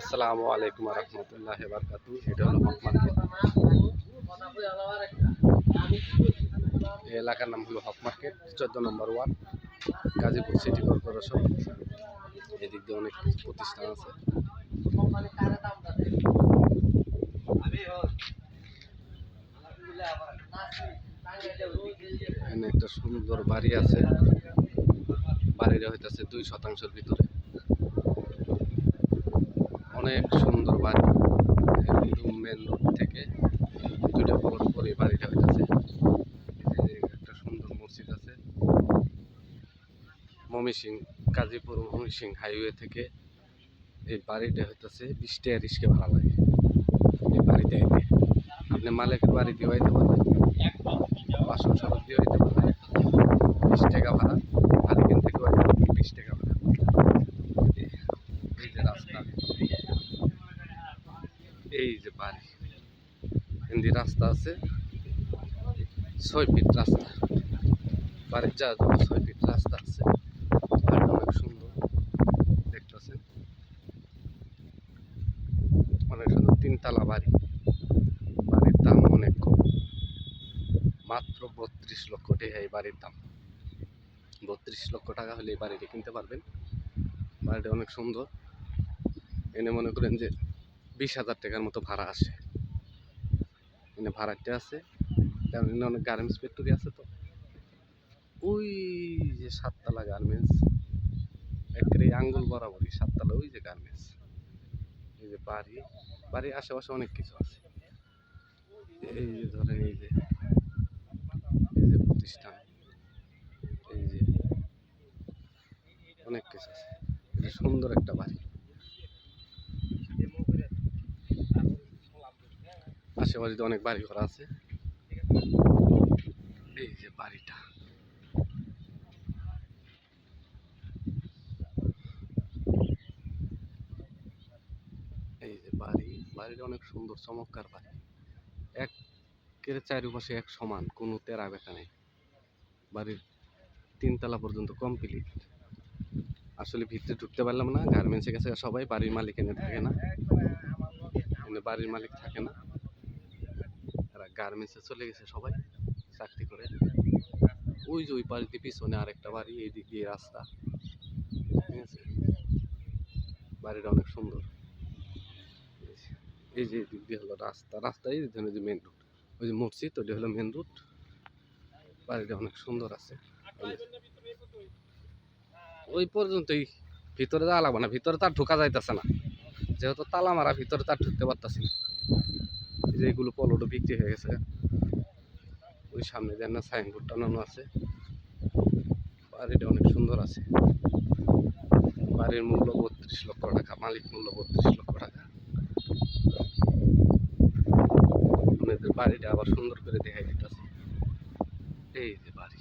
আসসালামু আলাইকুম রহমতুল্লাহ বারকাতু এটা হলো হক মার্কেট এই এলাকার নাম হলো হক মার্কেট চোদ্দ number ward, Gazipur city corporation. এদিক দিয়ে অনেক প্রতিষ্ঠান আছে। এখানে একটা সুন্দর বাড়ি আছে। বাড়িটা হইতেছে দুই শতাংশের ভিতরে। অনেক সুন্দর বাড়ি। একদম মেন রোড থেকে দুইটা ফ্লোর পরে বাড়িটা হইতেছে। একটা সুন্দর মসজিদ আছে। মমিসিং গাজীপুর মমিসিং হাইওয়ে থেকে এই বাড়িটা হইতেছে বিশ টাকা রিস্কে ভাড়া লাগে। এই আইতে। আপনি মালিকের বাড়ি দিয়ে পারবেন বাসন সড়ক দিয়ে আইতে পারবেন বিশ টাকা ভাড়া আর এখান থেকে বিশ টাকা ভাড়া এই- এই যে রাস্তা এই যে বাড়ি। হিন্দি রাস্তা আছে। ছয় ফিট রাস্তা। বাড়ির যা ছয় ফিট রাস্তা আছে। বাড়িটা অনেক সুন্দর। দেখতেছেন? অনেক সুন্দর। তিনতলা বাড়ি। বাড়ির দাম অনেক কম। মাত্র বত্রিশ লক্ষ টাকা এই বাড়ির দাম। বত্রিশ লক্ষ টাকা হলে এই বাড়িটি কিনতে পারবেন। বাড়িটা অনেক সুন্দর। এনে মনে করেন যে বিশ হাজার টাকার মতো ভাড়া আসে। এনে ভাড়াটা আছে। কারণ এনে অনেক গার্মেন্টস ফ্যাক্টরি আছে তো। ওই যে সাততলা গার্মেন্টস একেবারে আঙ্গুল বরাবরই সাততলা, ওই যে গার্মেন্টস এই যে বাড়ি। বাড়ির আশেপাশে অনেক কিছু আছে। এই যে ধরেন এই যে এই যে প্রতিষ্ঠান। এই যে অনেক কিছু আছে। সুন্দর একটা বাড়ি। আশেপাশে অনেক বাড়ি ঘর আছে। এই যে বাড়িটা। এই যে বাড়ি, বাড়িটা অনেক সুন্দর, চমৎকার বাড়ি। এক কেড়ে চারিপাশে এক সমান, কোনো তেরা বেকা নেই। বাড়ির তিনতলা পর্যন্ত কমপ্লিট আসলে ভিতরে ঢুকতে পারলাম না গার্মেন্টসে গেছে সবাই বাড়ির মালিক এনে থাকে না। বাড়ির মালিক থাকে না। এরা গার্মেন্টসে চলে গেছে সবাই, চাকরি করে। ওই যে ওই বাড়িতে পিছনে আরেকটা বাড়ি, এই দিক দিয়ে রাস্তা। ঠিক আছে? বাড়িটা অনেক সুন্দর। এই যে দিক দিয়ে হলো রাস্তা। রাস্তায় এই যে মেন রুট ওই যে মসজিদ, ওইটা হলো মেন রুট বাড়িটা অনেক সুন্দর আছে। ওই পর্যন্তই। ভিতরে যাওয়া লাগবে না। ভিতরে তার ঢোকা যাইতেছে না। যেহেতু তালা মারা, ভিতরে তার ঢুকতে পারতাছি না। যে এগুলো পলোটো বিক্রি হয়ে গেছে। ওই সামনে যেন সাইনবোর্ড টানানো আছে। বাড়িটা অনেক সুন্দর আছে। বাড়ির মূল্য বত্রিশ লক্ষ টাকা, মালিক মূল্য বত্রিশ লক্ষ টাকা। আপনাদের বাড়িটা আবার সুন্দর করে দেখাই দিতেছে। এই যে বাড়ি।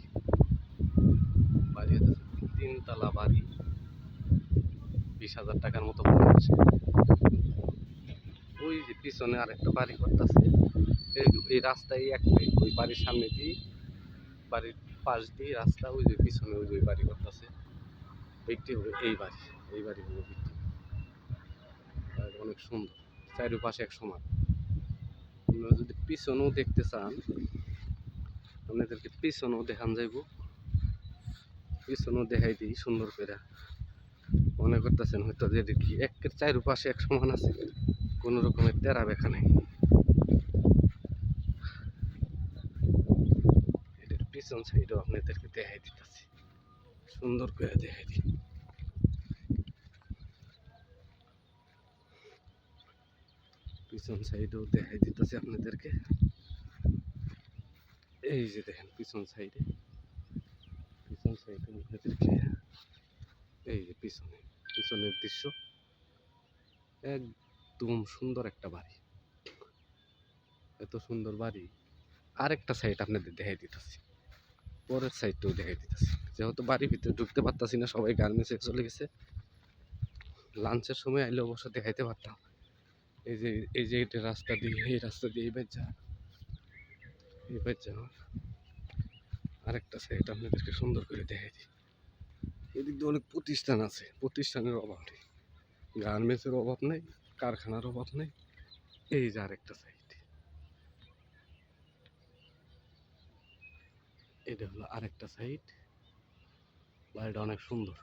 বাড়ি তিনতলা বাড়ি। বিশ হাজার টাকার মতো মনে হচ্ছে ওই যে পিছনে আরেকটা বাড়ি করতেছে। এই রাস্তায় একটাই ওই বাড়ির সামনে দিয়ে বাড়ির পাশ দিয়ে রাস্তা, ওই যে পিছনে ওই যে বাড়ি করতেছে। বিক্রি হবে এই বাড়ি এই বাড়ি হলো অনেক সুন্দর, চারিপাশে এক সমান। আপনারা যদি পিছনেও দেখতে চান, আপনাদেরকে পিছনেও দেখান যাইব। পিছনেও দেখাই দিই সুন্দর করে। মনে করতেছেন হয়তো যে দেখি একের চারিপাশে এক সমান আছে। কোনো রকমের তেরা বেখা নেই। এটার পিছন সাইডও আপনাদেরকে দেখাই দিতেছি। সুন্দর করে দেখাই দিই। পিছন সাইডেও দেখাই দিতেছি আপনাদেরকে। এই যে দেখেন পিছন সাইডে পিছন সাইডে আপনাদেরকে এই যে পিছনে, পিছনের দৃশ্য। একদম সুন্দর একটা বাড়ি। এত সুন্দর বাড়ি। আরেকটা সাইড আপনাদের দেখাই দিতেছি। পরের সাইডটাও দেখাই দিতেছি। যেহেতু বাড়ির ভিতরে ঢুকতে পারতাছি না, সবাই গার্মেন্টসে চলে গেছে। লাঞ্চের সময় আইলে অবশ্য দেখাইতে পারতাম। এই যে এই যে এটা রাস্তা দিয়ে, এই রাস্তা দিয়ে এইবার যা এইবার যা আরেকটা সাইড আপনাদেরকে সুন্দর করে দেখাই দিই। এদিক দিয়ে অনেক প্রতিষ্ঠান আছে। প্রতিষ্ঠানের অভাব নেই। গার্মেন্টসের অভাব নেই। কারখানার অভাব নেই। এই যে আরেকটা সাইড এটা হলো আরেকটা সাইড বাড়িটা অনেক সুন্দর।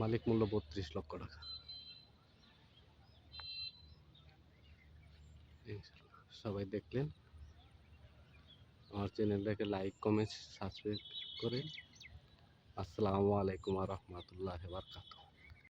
মালিক মূল্য বত্রিশ লক্ষ টাকা। সবাই দেখলেন। আমার চ্যানেলটাকে লাইক কমেন্ট সাবস্ক্রাইব করেন আসসালামু আলাইকুম রহমতুল্লাহ বারকাতুহ।